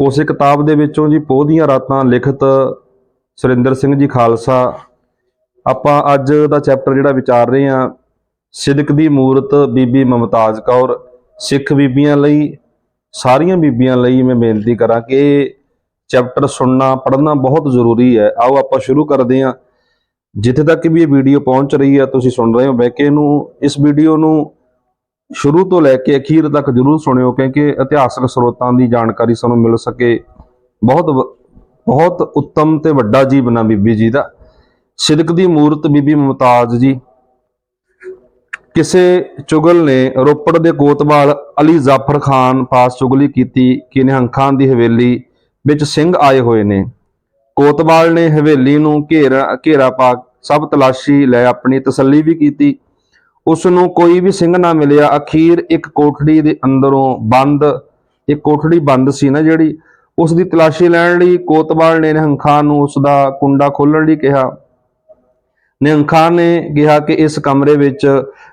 ਉਸੇ ਕਿਤਾਬ ਦੇ ਵਿੱਚੋਂ ਜੀ ਪੋਹ ਦੀਆਂ ਰਾਤਾਂ ਲਿਖਤ ਸੁਰਿੰਦਰ ਸਿੰਘ ਜੀ ਖਾਲਸਾ। ਆਪਾਂ ਅੱਜ ਦਾ ਚੈਪਟਰ ਜਿਹੜਾ ਵਿਚਾਰ ਰਹੇ ਹਾਂ, ਸਿਦਕ ਦੀ ਮੂਰਤ ਬੀਬੀ ਮਮਤਾਜ਼ ਕੌਰ, ਸਿੱਖ ਬੀਬੀਆਂ ਲਈ, ਸਾਰੀਆਂ ਬੀਬੀਆਂ ਲਈ ਮੈਂ ਬੇਨਤੀ ਕਰਾਂ ਕਿ ਇਹ ਚੈਪਟਰ ਸੁਣਨਾ, ਪੜ੍ਹਨਾ ਬਹੁਤ ਜ਼ਰੂਰੀ ਹੈ। ਆਓ ਆਪਾਂ ਸ਼ੁਰੂ ਕਰਦੇ ਹਾਂ। ਜਿੱਥੇ ਤੱਕ ਵੀ ਇਹ ਵੀਡੀਓ ਪਹੁੰਚ ਰਹੀ ਹੈ, ਤੁਸੀਂ ਸੁਣ ਰਹੇ ਹੋ ਬਹਿ ਕੇ ਇਹਨੂੰ ਇਸ ਵੀਡੀਓ ਨੂੰ ਸ਼ੁਰੂ ਤੋਂ ਲੈ ਕੇ ਅਖੀਰ ਤੱਕ ਜਰੂਰ ਸੁਣਿਓ, ਕਿਉਂਕਿ ਇਤਿਹਾਸਕ ਸਰੋਤਾਂ ਦੀ ਜਾਣਕਾਰੀ ਸਾਨੂੰ ਮਿਲ ਸਕੇ। ਬਹੁਤ ਵ- ਬਹੁਤ ਉੱਤਮ ਤੇ ਵੱਡਾ ਜੀਵਨ ਆ ਬੀਬੀ ਜੀ ਦਾ। ਸਿਦਕ ਦੀ ਮੂਰਤ ਬੀਬੀ ਮੁਮਤਾਜ਼ ਜੀ। ਕਿਸੇ ਚੁਗਲ ਨੇ ਰੋਪੜ ਦੇ ਕੋਤਵਾਲ ਅਲੀ ਜ਼ਾਫਰ ਖਾਨ ਪਾਸ ਚੁਗਲੀ ਕੀਤੀ ਕਿ ਨਿਹੰਖਾਂ ਦੀ ਹਵੇਲੀ ਵਿੱਚ ਸਿੰਘ ਆਏ ਹੋਏ ਨੇ। ਕੋਤਵਾਲ ਨੇ ਹਵੇਲੀ ਨੂੰ ਘੇਰਾ ਘੇਰਾ ਪਾ ਸਭ ਤਲਾਸ਼ੀ ਲੈ ਆਪਣੀ ਤਸੱਲੀ ਵੀ ਕੀਤੀ। ਉਸ ਨੂੰ ਕੋਈ ਵੀ ਸਿੰਘ ਨਾ ਮਿਲਿਆ। ਅਖੀਰ ਇੱਕ ਕੋਠੜੀ ਦੇ ਅੰਦਰੋਂ ਬੰਦ, ਇੱਕ ਕੋਠੜੀ ਬੰਦ ਸੀ ਨਾ ਜਿਹੜੀ ਉਸ ਦੀ ਤਲਾਸ਼ੀ ਲੈਣ ਲਈ ਕੋਤਵਾਲ ਨੇ ਨਿਹੰਗ ਖਾਨ ਨੂੰ ਉਸ ਦਾ ਕੁੰਡਾ ਖੋਲਣ ਲਈ ਕਿਹਾ। ਨਿਹੰਗ ਖਾਨ ਨੇ ਕਿਹਾ ਕਿ ਇਸ ਕਮਰੇ ਵਿੱਚ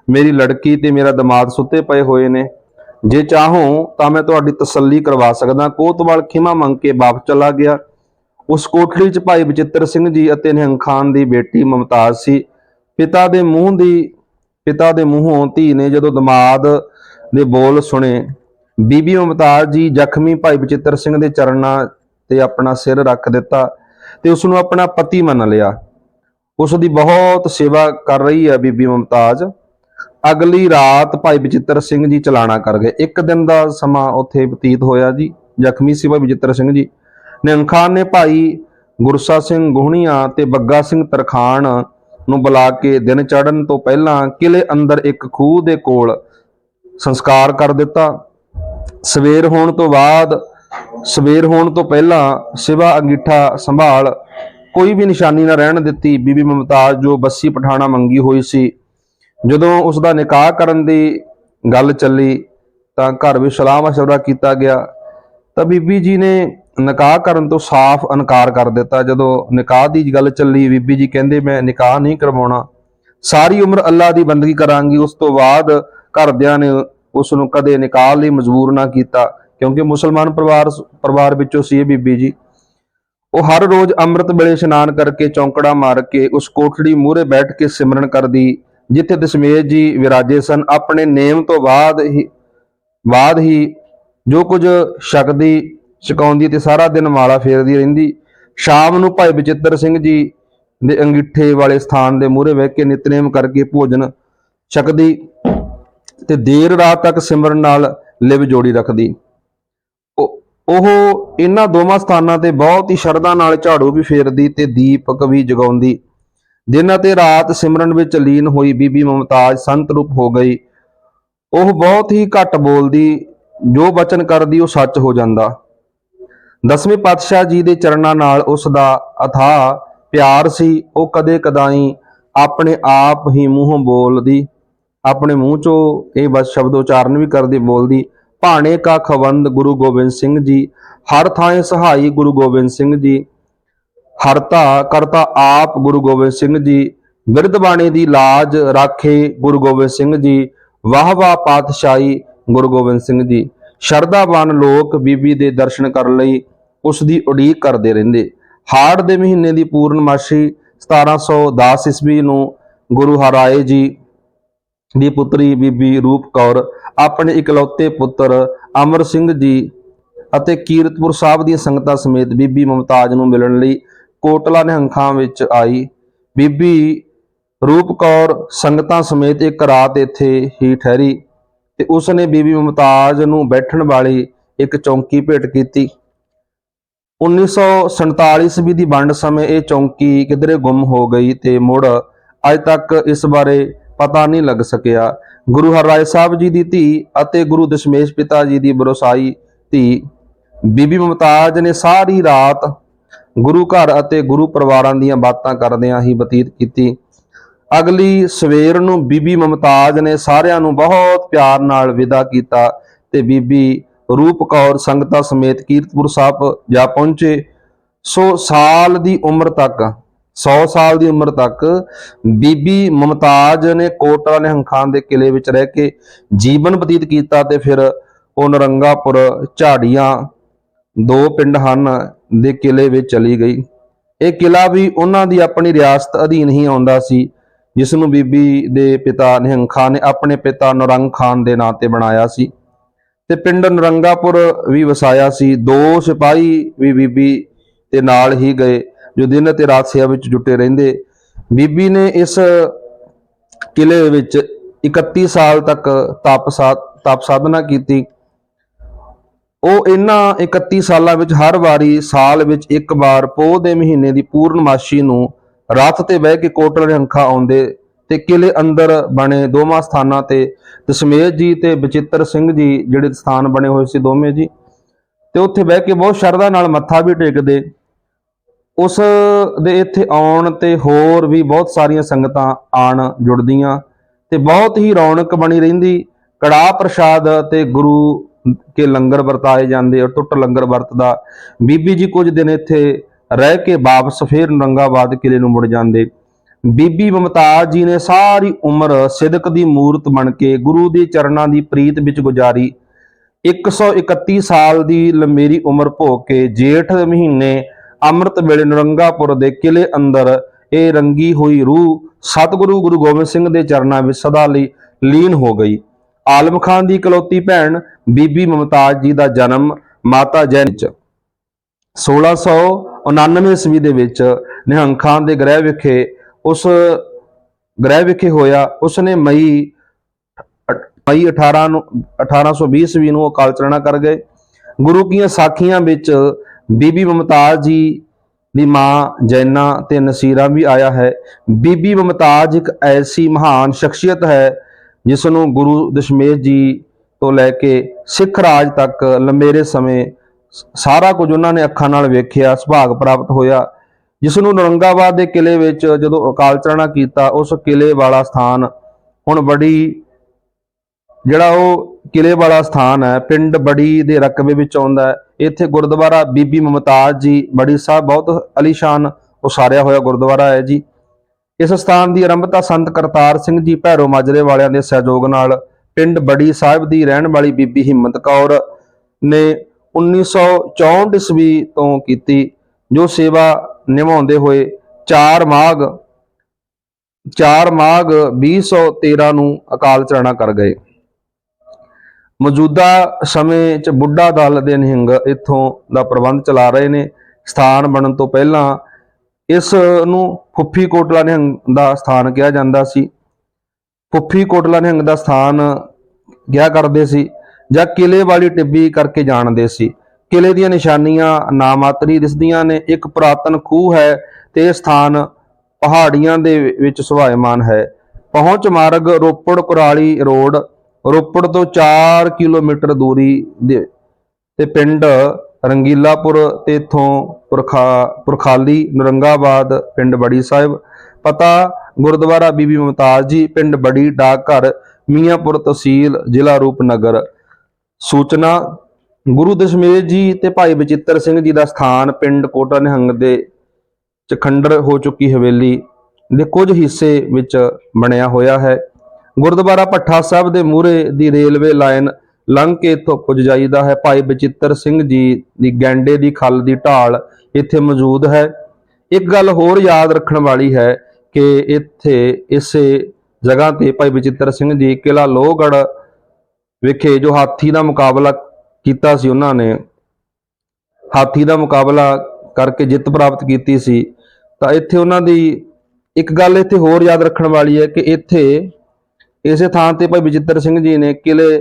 ਮੇਰੀ ਲੜਕੀ ਤੇ ਮੇਰਾ ਦਮਾਦ ਸੁੱਤੇ ਪਏ ਹੋਏ ਨੇ। ਜੇ ਚਾਹੋ ਤਾਂ ਮੈਂ ਤੁਹਾਡੀ ਤਸੱਲੀ ਕਰਵਾ ਸਕਦਾ। ਕੋਤਵਾਲ ਖਿਮਾ ਮੰਗ ਕੇ ਵਾਪਸ ਚਲਾ ਗਿਆ। ਉਸ ਕੋਠੜੀ 'ਚ ਭਾਈ ਬਚਿੱਤਰ ਸਿੰਘ ਜੀ ਅਤੇ ਨਿਹੰਗ ਖਾਨ ਦੀ ਬੇਟੀ ਮਮਤਾਜ਼ ਸੀ। ਪਿਤਾ ਦੇ ਮੂੰਹ ਦੀ ਪਿਤਾ ਦੇ ਮੂੰਹੋਂ ਧੀ ਨੇ ਜਦੋਂ ਦਮਾਦ ਦੇ ਬੋਲ ਸੁਣੇ, ਬੀਬੀ ਮੁਮਤਾਜ ਜੀ ਜ਼ਖਮੀ ਭਾਈ ਬਚਿੱਤਰ ਸਿੰਘ ਦੇ ਚਰਨਾਂ ਤੇ ਆਪਣਾ ਸਿਰ ਰੱਖ ਦਿੱਤਾ ਤੇ ਉਸ ਨੂੰ ਆਪਣਾ ਪਤੀ ਮੰਨ ਲਿਆ। ਉਸ ਦੀ ਬਹੁਤ ਸੇਵਾ ਕਰ ਰਹੀ ਹੈ ਬੀਬੀ ਮੁਮਤਾਜ ਅਗਲੀ ਰਾਤ ਭਾਈ ਬਚਿੱਤਰ ਸਿੰਘ ਜੀ ਚਲਾਣਾ ਕਰ ਗਏ। ਇੱਕ ਦਿਨ ਦਾ ਸਮਾਂ ਉੱਥੇ ਬਤੀਤ ਹੋਇਆ ਜੀ, ਜ਼ਖਮੀ ਸੀ ਭਾਈ ਬਚਿੱਤਰ ਸਿੰਘ ਜੀ। ਨਿਹੰਗ ਨੇ ਭਾਈ ਗੁਰਸਾ ਸਿੰਘ ਗੋਹਣੀਆਂ ਤੇ ਬੱਗਾ ਸਿੰਘ ਤਰਖਾਨ ਨੂੰ ਬੁਲਾ ਕੇ ਦਿਨ ਚੜ੍ਹਨ ਤੋਂ ਪਹਿਲਾਂ ਕਿਲੇ ਅੰਦਰ ਇੱਕ ਖੂਹ ਦੇ ਕੋਲ ਸੰਸਕਾਰ ਕਰ ਦਿੱਤਾ। ਸਵੇਰ ਹੋਣ ਤੋਂ ਬਾਅਦ, ਸਵੇਰ ਹੋਣ ਤੋਂ ਪਹਿਲਾਂ ਸਿਵਾ ਅੰਗੀਠਾ ਸੰਭਾਲ, ਕੋਈ ਵੀ ਨਿਸ਼ਾਨੀ ਨਾ ਰਹਿਣ ਦਿੱਤੀ। ਬੀਬੀ ਮਮਤਾਜ਼ ਜੋ ਬੱਸੀ ਪਠਾਣਾ ਮੰਗੀ ਹੋਈ ਸੀ, ਜਦੋਂ ਉਸ ਦਾ ਨਿਕਾਹ ਕਰਨ ਦੀ ਗੱਲ ਚੱਲੀ ਤਾਂ ਘਰ ਵਿੱਚ ਸਲਾਹ ਮਸ਼ਵਰਾ ਕੀਤਾ ਗਿਆ। ਤਾਂ ਬੀਬੀ ਜੀ ਨੇ ਨਿਕਾਹ ਕਰਨ ਤੋਂ ਸਾਫ਼ ਇਨਕਾਰ ਕਰ ਦਿੱਤਾ। ਜਦੋਂ ਨਿਕਾਹ ਦੀ ਗੱਲ ਚੱਲੀ, ਬੀਬੀ ਜੀ ਕਹਿੰਦੇ, ਮੈਂ ਨਿਕਾਹ ਨਹੀਂ ਕਰਵਾਉਣਾ। ਸਾਰੀ ਉਮਰ ਅੱਲਾ ਦੀ ਬੰਦਗੀ ਕਰਾਂਗੀ। ਉਸ ਤੋਂ ਬਾਅਦ ਘਰਦਿਆਂ ਨੇ ਉਸ ਨੂੰ ਕਦੇ ਨਿਕਾਹ ਲਈ ਮਜਬੂਰ ਨਾ ਕੀਤਾ, ਕਿਉਂਕਿ ਮੁਸਲਮਾਨ ਪਰਿਵਾਰ ਪਰਿਵਾਰ ਵਿੱਚੋਂ ਸੀ ਇਹ ਬੀਬੀ ਜੀ। ਉਹ ਹਰ ਰੋਜ਼ ਅੰਮ੍ਰਿਤ ਵੇਲੇ ਇਸ਼ਨਾਨ ਕਰਕੇ ਚੌਂਕੜਾ ਮਾਰ ਕੇ ਉਸ ਕੋਠੜੀ ਮੂਹਰੇ ਬੈਠ ਕੇ ਸਿਮਰਨ ਕਰਦੀ, ਜਿੱਥੇ ਦਸ਼ਮੇਸ਼ ਜੀ ਵਿਰਾਜੇ ਸਨ। ਆਪਣੇ ਨੇਮ ਤੋਂ ਬਾਅਦ ਹੀ ਬਾਅਦ ਹੀ ਜੋ ਕੁਝ ਛਕਦੀ ਛਕਾਉਂਦੀ ਤੇ ਸਾਰਾ ਦਿਨ ਮਾਲਾ ਫੇਰਦੀ ਰਹਿੰਦੀ। ਸ਼ਾਮ ਨੂੰ ਭਾਈ ਬਚਿੱਤਰ ਸਿੰਘ ਜੀ ਦੇ ਅੰਗਿੱਠੇ ਵਾਲੇ ਸਥਾਨ ਦੇ ਮੂਹਰੇ ਬਹਿ ਕੇ ਨਿਤਨੇਮ ਕਰਕੇ ਭੋਜਨ ਛਕਦੀ ਤੇ ਦੇਰ ਰਾਤ ਤੱਕ ਸਿਮਰਨ ਨਾਲ ਲਿਵ ਜੋੜੀ ਰੱਖਦੀ। ਉਹ ਉਹ ਇਹਨਾਂ ਦੋਵਾਂ ਸਥਾਨਾਂ ਤੇ ਬਹੁਤ ਹੀ ਸ਼ਰਧਾ ਨਾਲ ਝਾੜੂ ਵੀ ਫੇਰਦੀ ਤੇ ਦੀਪਕ ਵੀ ਜਗਾਉਂਦੀ। ਦਿਨ ਅਤੇ ਰਾਤ ਸਿਮਰਨ ਵਿੱਚ ਲੀਨ ਹੋਈ ਬੀਬੀ ਮਮਤਾਜ਼ ਸੰਤ ਰੂਪ ਹੋ ਗਈ। ਉਹ ਬਹੁਤ ਹੀ ਘੱਟ ਬੋਲਦੀ, ਜੋ ਬਚਨ ਕਰਦੀ ਉਹ ਸੱਚ ਹੋ ਜਾਂਦਾ। ਦਸਵੇਂ ਪਾਤਸ਼ਾਹ ਜੀ ਦੇ ਚਰਨਾਂ ਨਾਲ ਉਸ ਦਾ ਅਥਾਹ ਪਿਆਰ ਸੀ, ਉਹ ਕਦੇ ਕਦਾਈ ਆਪਣੇ ਆਪ ਹੀ ਮੂੰਹੋਂ ਬੋਲਦੀ, ਆਪਣੇ ਮੂੰਹ ਚੋਂ ਇਹ ਬਸ ਸ਼ਬਦ ਉਚਾਰਨ ਵੀ ਕਰਦੀ ਬੋਲਦੀ, ਭਾਣੇ ਕਾ ਖਵੰਦ ਗੁਰੂ ਗੋਬਿੰਦ ਸਿੰਘ ਜੀ, ਹਰ ਥਾਂ ਸਹਾਈ ਗੁਰੂ ਗੋਬਿੰਦ ਸਿੰਘ ਜੀ ਹਰਤਾ ਕਰਤਾ ਆਪ ਗੁਰੂ ਗੋਬਿੰਦ ਸਿੰਘ ਜੀ, ਬਿਰਧ ਬਾਣੀ ਦੀ ਲਾਜ ਰਾਖੇ ਗੁਰੂ ਗੋਬਿੰਦ ਸਿੰਘ ਜੀ, ਵਾਹ ਵਾਹ ਪਾਤਸ਼ਾਹੀ ਗੁਰੂ ਗੋਬਿੰਦ ਸਿੰਘ ਜੀ ਸ਼ਰਧਾਵਾਨ ਲੋਕ ਬੀਬੀ ਦੇ ਦਰਸ਼ਨ ਕਰਨ ਲਈ ਉਸ ਦੀ ਉਡੀਕ ਕਰਦੇ ਰਹਿੰਦੇ। ਹਾੜ ਦੇ ਮਹੀਨੇ ਦੀ ਪੂਰਨਮਾਸ਼ੀ 1710 ਈਸਵੀ ਨੂੰ ਗੁਰੂ ਹਰਾਏ ਜੀ ਦੀ ਪੁੱਤਰੀ ਬੀਬੀ ਰੂਪ ਕੌਰ, ਆਪਣੇ ਇਕਲੌਤੇ ਪੁੱਤਰ ਅਮਰ ਸਿੰਘ ਜੀ ਅਤੇ ਕੀਰਤਪੁਰ ਸਾਹਿਬ ਦੀਆਂ ਸੰਗਤਾਂ ਸਮੇਤ ਬੀਬੀ ਮਮਤਾਜ਼ ਨੂੰ ਮਿਲਣ ਲਈ ਕੋਟਲਾ ਨਿਹੰਖਾਂ ਵਿੱਚ ਆਈ। ਬੀਬੀ ਰੂਪ ਕੌਰ ਸੰਗਤਾਂ ਸਮੇਤ ਇੱਕ ਰਾਤ ਇੱਥੇ ਹੀ ਠਹਿਰੀ ਤੇ ਉਸ ਨੇ ਬੀਬੀ ਮਮਤਾਜ਼ ਨੂੰ ਬੈਠਣ ਵਾਲੀ ਇੱਕ ਚੌਂਕੀ ਭੇਟ ਕੀਤੀ। 1947 ਈਸਵੀ ਦੀ ਵੰਡ ਸਮੇਂ ਇਹ ਚੌਂਕੀ ਕਿਧਰੇ ਗੁੰਮ ਹੋ ਗਈ ਤੇ ਮੁੜ ਅੱਜ ਤੱਕ ਇਸ ਬਾਰੇ ਪਤਾ ਨਹੀਂ ਲੱਗ ਸਕਿਆ। ਗੁਰੂ ਹਰਰਾਏ ਸਾਹਿਬ ਜੀ ਦੀ ਧੀ ਅਤੇ ਗੁਰੂ ਦਸ਼ਮੇਸ਼ ਪਿਤਾ ਜੀ ਦੀ ਬਰੋਸਾਈ ਧੀ ਬੀਬੀ ਮਮਤਾਜ਼ ਨੇ ਸਾਰੀ ਰਾਤ ਗੁਰੂ ਘਰ ਅਤੇ ਗੁਰੂ ਪਰਿਵਾਰਾਂ ਦੀਆਂ ਬਾਤਾਂ ਕਰਦਿਆਂ ਹੀ ਬਤੀਤ ਕੀਤੀ। ਅਗਲੀ ਸਵੇਰ ਨੂੰ ਬੀਬੀ ਮਮਤਾਜ਼ ਨੇ ਸਾਰਿਆਂ ਨੂੰ ਬਹੁਤ ਪਿਆਰ ਨਾਲ ਵਿਦਾ ਕੀਤਾ ਤੇ ਬੀਬੀ ਰੂਪ ਕੌਰ ਸੰਗਤਾਂ ਸਮੇਤ ਕੀਰਤਪੁਰ ਸਾਹਿਬ ਜਾ ਪਹੁੰਚੇ, ਸੋ ਸਾਲ ਦੀ ਉਮਰ ਤੱਕ 100 ਸਾਲ ਦੀ ਉਮਰ ਤੱਕ ਬੀਬੀ ਮਮਤਾਜ਼ ਨੇ ਕੋਟਲਾ ਨਿਹੰਗ ਖਾਨ ਦੇ ਕਿਲੇ ਵਿੱਚ ਰਹਿ ਕੇ ਜੀਵਨ ਬਤੀਤ ਕੀਤਾ ਤੇ ਫਿਰ ਉਹ ਨਰੰਗਾਪੁਰ ਝਾੜੀਆਂ ਦੋ ਪਿੰਡ ਹਨ ਦੇ ਕਿਲੇ ਵਿੱਚ ਚਲੀ ਗਈ। ਇਹ ਕਿਲਾ ਵੀ ਉਹਨਾਂ ਦੀ ਆਪਣੀ ਰਿਆਸਤ ਅਧੀਨ ਹੀ ਆਉਂਦਾ ਸੀ ਜਿਸ ਨੂੰ ਬੀਬੀ ਦੇ ਪਿਤਾ ਨਿਹੰਗ ਖਾਨ ਨੇ ਆਪਣੇ ਪਿਤਾ ਨੌਰੰਗ ਖਾਨ ਦੇ ਨਾਂ ਤੇ ਬਣਾਇਆ ਸੀ। ਤੇ ਪਿੰਡ ਨਰੰਗਾਪੁਰ ਵੀ ਵਸਾਇਆ ਸੀ। ਦੋ ਸਿਪਾਹੀ ਵੀ ਬੀਬੀ ਦੇ ਨਾਲ ਹੀ ਗਏ, ਜੋ ਦਿਨ ਤੇ ਰਾਤ ਸੇਵਾ ਵਿੱਚ ਜੁਟੇ ਰਹਿੰਦੇ। ਬੀਬੀ ਨੇ ਇਸ ਕਿਲੇ ਵਿੱਚ 31 ਸਾਲ ਤੱਕ ਤਪ ਸਾ, ਤਪ ਸਾਧਨਾ ਕੀਤੀ। ਉਹ ਇਹਨਾਂ 31 ਸਾਲਾਂ ਵਿੱਚ ਹਰ ਵਾਰੀ ਸਾਲ ਵਿੱਚ ਇੱਕ ਵਾਰ ਪੋਹ ਦੇ ਮਹੀਨੇ ਦੀ ਪੂਰਨਮਾਸ਼ੀ ਨੂੰ ਰੱਥ ਤੇ ਬਹਿ ਕੇ ਕੋਟਲ ਰੰਖਾ ਆਉਂਦੇ ਤੇ ਕਿਲੇ ਅੰਦਰ ਬਣੇ ਦੋਵਾਂ ਸਥਾਨਾਂ ਤੇ ਦਸ਼ਮੇਸ਼ ਜੀ ਤੇ ਬਚਿੱਤਰ ਸਿੰਘ ਜੀ ਜਿਹੜੇ ਸਥਾਨ ਬਣੇ ਹੋਏ ਸੀ ਦੋਵੇਂ ਜੀ, ਤੇ ਉੱਥੇ ਬਹਿ ਕੇ ਬਹੁਤ ਸ਼ਰਧਾ ਨਾਲ ਮੱਥਾ ਵੀ ਟੇਕਦੇ। ਉਸ ਦੇ ਇੱਥੇ ਆਉਣ ਤੇ ਹੋਰ ਵੀ ਬਹੁਤ ਸਾਰੀਆਂ ਸੰਗਤਾਂ ਆਣ ਜੁੜਦੀਆਂ ਤੇ ਬਹੁਤ ਹੀ ਰੌਣਕ ਬਣੀ ਰਹਿੰਦੀ। ਕੜਾਹ ਪ੍ਰਸ਼ਾਦ ਤੇ ਗੁਰੂ ਕੇ ਲੰਗਰ ਵਰਤਾਏ ਜਾਂਦੇ ਔਰ ਟੁੱਟ ਲੰਗਰ ਵਰਤਦਾ। ਬੀਬੀ ਜੀ ਕੁਝ ਦਿਨ ਇੱਥੇ ਰਹਿ ਕੇ ਵਾਪਸ ਫੇਰ ਨਰੰਗਾਬਾਦ ਕਿਲੇ ਨੂੰ ਮੁੜ ਜਾਂਦੇ। ਬੀਬੀ ਮਮਤਾਜ ਜੀ ਨੇ ਸਾਰੀ ਉਮਰ ਸਿਦਕ ਦੀ ਮੂਰਤ ਬਣ ਕੇ ਗੁਰੂ ਦੇ ਚਰਨਾਂ ਦੀ ਪ੍ਰੀਤ ਵਿੱਚ ਗੁਜ਼ਾਰੀ। 131 ਸਾਲ ਦੀ ਲੰਮੇਰੀ ਉਮਰ ਭੋਗ ਕੇ ਜੇਠ ਮਹੀਨੇ ਅੰਮ੍ਰਿਤ ਵੇਲੇ ਨਰੰਗਾਪੁਰ ਦੇ ਕਿਲੇ ਅੰਦਰ ਇਹ ਰੰਗੀ ਹੋਈ ਰੂਹ ਸਤਿਗੁਰੂ ਗੁਰੂ ਗੋਬਿੰਦ ਸਿੰਘ ਦੇ ਚਰਨਾਂ ਵਿੱਚ ਸਦਾ ਲਈ ਲੀਨ ਹੋ ਗਈ। ਆਲਮ ਖਾਨ ਦੀ ਇਕਲੌਤੀ ਭੈਣ ਬੀਬੀ ਮਮਤਾਜ ਜੀ ਦਾ ਜਨਮ ਮਾਤਾ ਜੈਨ ਵਿੱਚ। 1699 ਈਸਵੀ ਦੇ ਵਿੱਚ ਨਿਹੰਗ ਖਾਨ ਦੇ ਗ੍ਰਹਿ ਵਿਖੇ ਉਸ ਗ੍ਰਹਿ ਵਿਖੇ ਹੋਇਆ, ਉਸਨੇ ਮਈ ਮਈ 18 ਨੂੰ 1820 ਈਸਵੀ ਨੂੰ ਅਕਾਲ ਚਲਣਾ ਕਰ ਗਏ। ਗੁਰੂ ਕੀਆਂ ਸਾਖੀਆਂ ਵਿੱਚ ਬੀਬੀ ਮਮਤਾਜ ਜੀ ਦੀ ਮਾਂ ਜੈਨਾ ਤੇ ਨਸੀਰਾ ਵੀ ਆਇਆ ਹੈ। ਬੀਬੀ ਮਮਤਾਜ ਇੱਕ ਐਸੀ ਮਹਾਨ ਸ਼ਖਸੀਅਤ ਹੈ ਜਿਸ ਨੂੰ ਗੁਰੂ ਦਸ਼ਮੇਸ਼ ਜੀ ਤੋਂ ਲੈ ਕੇ ਸਿੱਖ ਰਾਜ ਤੱਕ ਲੰਮੇਰੇ ਸਮੇਂ ਸਾਰਾ ਕੁਝ ਉਹਨਾਂ ਨੇ ਅੱਖਾਂ ਨਾਲ ਵੇਖਿਆ, ਸੁਭਾਗ ਪ੍ਰਾਪਤ ਹੋਇਆ। ਜਿਸ ਨੂੰ ਨਰੰਗਾਬਾਦ ਦੇ ਕਿਲੇ ਵਿੱਚ ਜਦੋਂ ਅਕਾਲ ਚਲਣਾ ਕੀਤਾ, ਉਸ ਕਿਲੇ ਵਾਲਾ ਸਥਾਨ ਹੁਣ ਬੜੀ, ਜਿਹੜਾ ਉਹ ਕਿਲੇ ਵਾਲਾ ਸਥਾਨ ਹੈ, ਪਿੰਡ ਬੜੀ ਦੇ ਰਕਬੇ ਵਿੱਚ ਆਉਂਦਾ ਹੈ। ਇੱਥੇ ਗੁਰਦੁਆਰਾ ਬੀਬੀ ਮਮਤਾਜ ਜੀ ਬੜੀ ਸਾਹਿਬ ਬਹੁਤ ਅਲੀਸ਼ਾਨ ਉਸਾਰਿਆ ਹੋਇਆ ਗੁਰਦੁਆਰਾ ਹੈ ਜੀ। ਇਸ ਸਥਾਨ ਦੀ ਆਰੰਭਤਾ ਸੰਤ ਕਰਤਾਰ ਸਿੰਘ ਜੀ ਭੈਰੋ ਮਾਜਰੇ ਵਾਲਿਆਂ ਦੇ ਸਹਿਯੋਗ ਨਾਲ ਪਿੰਡ ਬੜੀ ਸਾਹਿਬ ਦੀ ਰਹਿਣ ਵਾਲੀ ਬੀਬੀ ਹਿੰਮਤ ਕੌਰ ਨੇ 1964 ਈਸਵੀ ਤੋਂ ਕੀਤੀ। ਜੋ ਸੇਵਾ ਨਿਭਾਉਂਦੇ ਹੋਏ 4 ਮਾਘ 4 ਮਾਘ 2013 ਨੂੰ ਅਕਾਲ ਚਲਾਣਾ ਕਰ ਗਏ। ਮੌਜੂਦਾ ਸਮੇਂ 'ਚ ਬੁੱਢਾ ਦਲ ਦੇ ਨਿਹੰਗ ਇੱਥੋਂ ਦਾ ਪ੍ਰਬੰਧ ਚਲਾ ਰਹੇ ਨੇ। ਸਥਾਨ ਬਣਨ ਤੋਂ ਪਹਿਲਾਂ ਇਸ ਨੂੰ ਫੁੱਫੀ ਕੋਟਲਾ ਨਿਹੰਗ ਦਾ ਸਥਾਨ ਕਿਹਾ ਜਾਂਦਾ ਸੀ। ਫੁੱਫੀ ਕੋਟਲਾ ਨਿਹੰਗ ਦਾ ਸਥਾਨ ਕਿਹਾ ਕਰਦੇ ਸੀ ਜਾਂ ਕਿਲੇ ਵਾਲੀ ਟਿੱਬੀ ਕਰਕੇ ਜਾਣਦੇ ਸੀ। ਕਿਲੇ ਦੀਆਂ ਨਿਸ਼ਾਨੀਆਂ ਨਾਮਾਤਰੀ ਦਿਸਦੀਆਂ ਨੇ। ਇੱਕ ਪੁਰਾਤਨ ਖੂਹ ਹੈ ਤੇ ਇਹ ਸਥਾਨ ਪਹਾੜੀਆਂ ਦੇ ਵਿੱਚ ਸੁਭਾਇਮਾਨ ਹੈ। ਪਹੁੰਚ ਮਾਰਗ ਰੋਪੜ ਕੁਰਾਲੀ ਰੋਡ। ਰੋਪੜ ਤੋਂ 4 ਕਿਲੋਮੀਟਰ ਦੂਰੀ ਦੇ, ਤੇ ਪਿੰਡ ਰੰਗੀਲਾਪੁਰ ਤੇ ਇਥੋਂ ਪੁਰਖਾ, ਪੁਰਖਾਲੀ ਨਰੰਗਾਬਾਦ, ਪਿੰਡ ਬੜੀ ਸਾਹਿਬ। ਪਤਾ, ਗੁਰਦੁਆਰਾ ਬੀਬੀ ਮਮਤਾਜ ਜੀ, ਪਿੰਡ ਬੜੀ ਡਾਕਘਰ, ਮੀਆਂਪੁਰ ਤਹਿਸੀਲ, ਜ਼ਿਲ੍ਹਾ ਰੂਪਨਗਰ। ਸੂਚਨਾ ਗੁਰੂ ਦਸ਼ਮੇਸ਼ ਜੀ ਤੇ ਭਾਈ ਬਚਿੱਤਰ ਸਿੰਘ ਜੀ ਦਾ ਸਥਾਨ ਪਿੰਡ ਕੋਟਾ ਨਿਹੰਗ ਦੇ ਚਖੰਡਰ ਹੋ ਚੁੱਕੀ ਹਵੇਲੀ ਦੇ ਕੁਝ ਹਿੱਸੇ ਵਿੱਚ ਬਣਿਆ ਹੋਇਆ ਹੈ। ਗੁਰਦੁਆਰਾ ਭੱਠਾ ਸਾਹਿਬ ਦੇ ਮੂਹਰੇ ਦੀ ਰੇਲਵੇ ਲਾਈਨ ਲੰਘ ਕੇ ਇੱਥੋਂ ਪੁੱਜ ਜਾਈਦਾ ਹੈ। ਭਾਈ ਬਚਿੱਤਰ ਸਿੰਘ ਜੀ ਦੀ ਗੈਂਡੇ ਦੀ ਖੱਲ ਦੀ ਢਾਲ ਇੱਥੇ ਮੌਜੂਦ ਹੈ। ਇੱਕ ਗੱਲ ਹੋਰ ਯਾਦ ਰੱਖਣ ਵਾਲੀ ਹੈ ਕਿ ਇੱਥੇ ਇਸੇ ਜਗ੍ਹਾ ਤੇ ਭਾਈ ਬਚਿੱਤਰ ਸਿੰਘ ਜੀ ਕਿਲਾ ਲੋਹਗੜ੍ਹ ਵਿਖੇ ਜੋ ਹਾਥੀ ਦਾ ਮੁਕਾਬਲਾ ਕੀਤਾ ਸੀ ਉਹਨਾਂ ਨੇ। ਹਾਥੀ ਦਾ ਮੁਕਾਬਲਾ ਕਰਕੇ ਜਿੱਤ ਪ੍ਰਾਪਤ ਕੀਤੀ ਸੀ। ਤਾਂ ਇੱਥੇ ਉਹਨਾਂ ਦੀ ਇੱਕ ਗੱਲ ਇੱਥੇ ਹੋਰ ਯਾਦ ਰੱਖਣ ਵਾਲੀ ਹੈ ਕਿ ਇੱਥੇ ਇਸੇ ਥਾਂ ਤੇ ਭਾਈ ਬਚਿੱਤਰ ਸਿੰਘ ਜੀ ਨੇ ਕਿਲੇ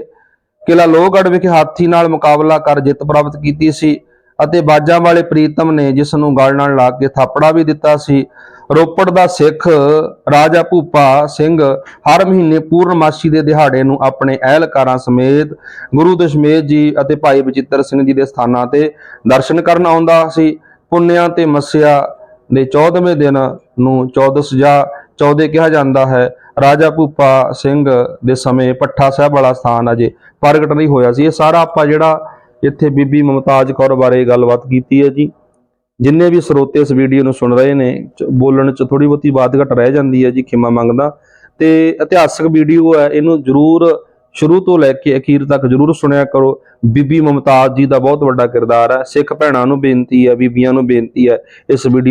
ਕਿਲਾ ਲੋਹਗੜ੍ਹ ਵਿਖੇ ਹਾਥੀ ਨਾਲ ਮੁਕਾਬਲਾ ਕਰ ਜਿੱਤ ਪ੍ਰਾਪਤ ਕੀਤੀ ਸੀ ਅਤੇ ਬਾਜਾਂ ਵਾਲੇ ਪ੍ਰੀਤਮ ਨੇ ਜਿਸ ਨੂੰ ਗਲ ਨਾਲ ਲਾ ਕੇ ਥਾਪੜਾ ਵੀ ਦਿੱਤਾ ਸੀ। ਰੋਪੜ ਦਾ ਸਿੱਖ ਰਾਜਾ ਭੂਪਾ ਸਿੰਘ ਹਰ ਮਹੀਨੇ ਪੂਰਨਮਾਸ਼ੀ ਦੇ ਦਿਹਾੜੇ ਨੂੰ ਆਪਣੇ ਅਹਿਲਕਾਰਾਂ ਸਮੇਤ ਗੁਰੂ ਦਸ਼ਮੇਸ਼ ਜੀ ਅਤੇ ਭਾਈ ਬਚਿੱਤਰ ਸਿੰਘ ਜੀ ਦੇ ਸਥਾਨਾਂ ਤੇ ਦਰਸ਼ਨ ਕਰਨ ਆਉਂਦਾ ਸੀ। ਪੁੰਨਿਆਂ ਤੇ ਮੱਸਿਆ ਦੇ 14ਵੇਂ ਦਿਨ ਨੂੰ ਚੌਦਸ ਜਾਂ ਚੌਦੇ ਕਿਹਾ ਜਾਂਦਾ ਹੈ। ਰਾਜਾ ਭੂਪਾ ਸਿੰਘ ਦੇ ਸਮੇਂ ਪੱਠਾ ਸਾਹਿਬ ਵਾਲਾ ਸਥਾਨ ਅਜੇ ਪ੍ਰਗਟ ਨਹੀਂ ਹੋਇਆ ਸੀ। ਇਹ ਸਾਰਾ ਆਪਾਂ ਜਿਹੜਾ ਇੱਥੇ ਬੀਬੀ ਮਮਤਾਜ ਕੌਰ ਬਾਰੇ ਗੱਲਬਾਤ ਕੀਤੀ ਹੈ ਜੀ। ਜਿੰਨੇ ਵੀ ਸਰੋਤੇ ਇਸ ਵੀਡੀਓ ਨੂੰ ਸੁਣ ਰਹੇ ਨੇ ਬੋਲਣ ਚ ਥੋੜੀ ਬਹੁਤੀ ਬਾਤ ਘਟ ਰਹਿ ਜਾਂਦੀ ਹੈ ਜੀ ਖਿਮਾ ਮੰਗਦਾ। ਤੇ ਇਤਿਹਾਸਕ ਵੀਡੀਓ ਹੈ, ਇਹਨੂੰ ਜਰੂਰ ਸ਼ੁਰੂ ਤੋਂ ਲੈ ਕੇ ਅਖੀਰ ਤੱਕ ਜਰੂਰ ਸੁਣਿਆ ਕਰੋ। ਬੀਬੀ ਮਮਤਾਜ਼ ਜੀ ਦਾ ਬਹੁਤ ਵੱਡਾ ਕਿਰਦਾਰ ਹੈ। ਸਿੱਖ ਭੈਣਾਂ ਨੂੰ ਬੇਨਤੀ ਹੈ, ਬੀਬੀਆਂ ਨੂੰ ਬੇਨਤੀ ਹੈ ਇਸ ਵੀਡੀਓ